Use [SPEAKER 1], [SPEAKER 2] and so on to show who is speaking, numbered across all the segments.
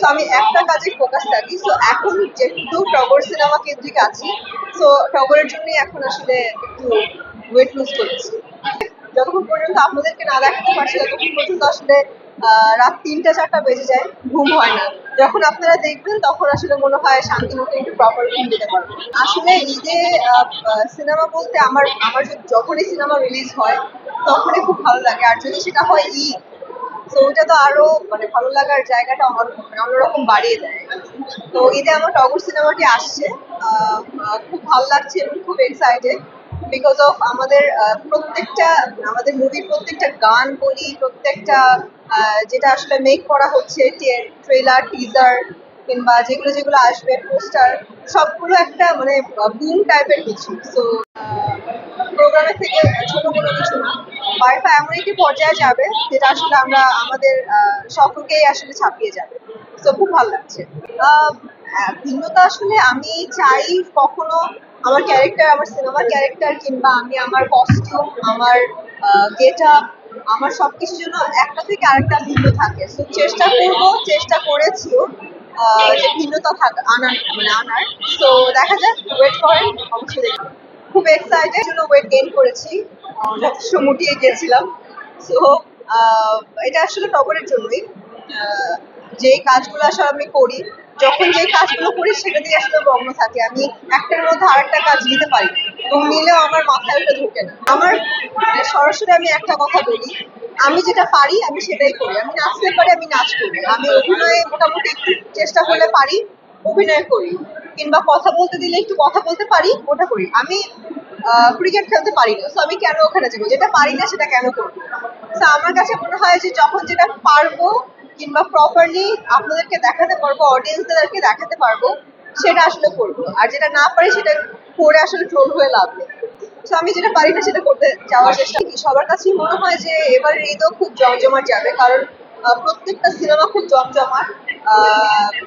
[SPEAKER 1] So আমি একটা কাজে ফোকাস থাকি। সো এখন যেহেতু টগর সিনেমা কেন্দ্রিক আছি সো টগরের জন্যই এখন আসলে একটু ওয়েট লুজ করছি যতক্ষণ পর্যন্ত আপনাদেরকে না দেখাতে পারছি, ততক্ষণ পর্যন্ত আসলে রাত তিনটা চারটা বেজে যায়, ঘুম হয় না। যখন আপনারা দেখবেন, তখন আসলে মনে হয় শান্তি মতো একটু প্রপার ঘুম দিতে পারব। আসলে ঈদে সিনেমা বলতে আমার আমার যখনই সিনেমা রিলিজ হয়, তখনই খুব ভালো লাগে। আর যদি সেটা হয় ঈদ তো ওইটা তো আরও মানে ভালো লাগার জায়গাটা অন্য- মানে অন্যরকম বাড়িয়ে দেয়। তো ঈদে আমার টগর সিনেমাটি আসছে খুব ভালো লাগছে এবং খুব এক্সাইটেড বিকজ অফ আমাদের প্রত্যেকটা, আমাদের মুভির প্রত্যেকটা গান বলি, প্রত্যেকটা যেটা আসলে মেক করা হচ্ছে ট্রেলার টিজার কিংবা যেগুলো যেগুলো আসবে পোস্টার সবগুলো একটা মানে বুম টাইপের কিছু। সো প্রোগ্রামের থেকে ছোট কোনো কিছু না। বারটা এমন একটি পর্যায়ে যাবে, যেটা আসলে আমরা আমাদের সকলকেই আসলে ছাপিয়ে যাবে। তো খুব ভালো লাগছে। ভিন্নতা আসলে আমি চাই কখনো আমার ক্যারেক্টার আমার সিনেমার ক্যারেক্টার কিংবা আমি আমার কস্টিউম আমার গেট আপ আমার সবকিছুর জন্য একটা থেকে আরেকটা ভিন্ন থাকে। তো চেষ্টা করব, চেষ্টা করেছিও যে ভিন্নতা থাকা, আনার মানে আনার। তো দেখা যাক ওয়েট করেন, অবশ্যই খুব এক্সাইটেড জন্য ওয়েট গেইন করেছি। যথেষ্ট মুটিয়ে গিয়েছিলাম সো এটা আসলে টগরের জন্যই। যেই কাজগুলো আসলে আমি করি, যখন যেই কাজগুলো করি সেটা দিয়ে আসলে মগ্ন থাকি। আমি একটার মধ্যে আরেকটা কাজ নিতে পারি এবং নিলেও আমার মাথায় ওটা ঢোকে না। আমার মানে সরাসরি আমি একটা কথা বলি, আমি যেটা পারি, আমি সেটাই করি। আমি নাচতে পারি, আমি নাচ করি। আমি অভিনয়ে মোটামুটি একটু চেষ্টা করলে পারি, অভিনয় করি। কিংবা কথা বলতে দিলে একটু কথা বলতে পারি, ওটা করি। আমি ক্রিকেট খেলতে পারি না আমি কেন ওখানে যাব? যেটা পারি না, সেটা কেন করব? আমার কাছে মনে হয় যে যখন যেটা পারব কিংবা প্রপারলি আপনাদেরকে দেখাতে পারব অডিয়েন্সদেরকে দেখাতে পারব, সেটা আসলে করব। আর যেটা না পারি, সেটা করে আসলে ট্রোল হয়ে লাভ নেই। আমি যেটা পারি না, সেটা করতে যাওয়ার চেষ্টা করি। সবার কাছেই মনে হয় যে এবারের ঈদও খুব জমজমাট যাবে, কারণ প্রত্যেকটা সিনেমা খুব জমজমাট।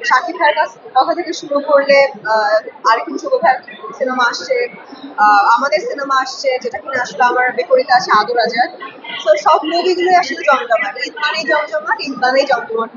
[SPEAKER 1] শাকিব ভাইয়ের কাছ কথা থেকে শুরু করলে আরেকজন শুভ ভাইয়ের সিনেমা আসছে আমাদের সিনেমা আসছে, যেটা কিনা আসলে আমার বিপরীতে আছে আদর রাজার তো সব মুভিগুলোই আসলে জমজমাট ঈদ জমজমাট ঈদ জমজমাট।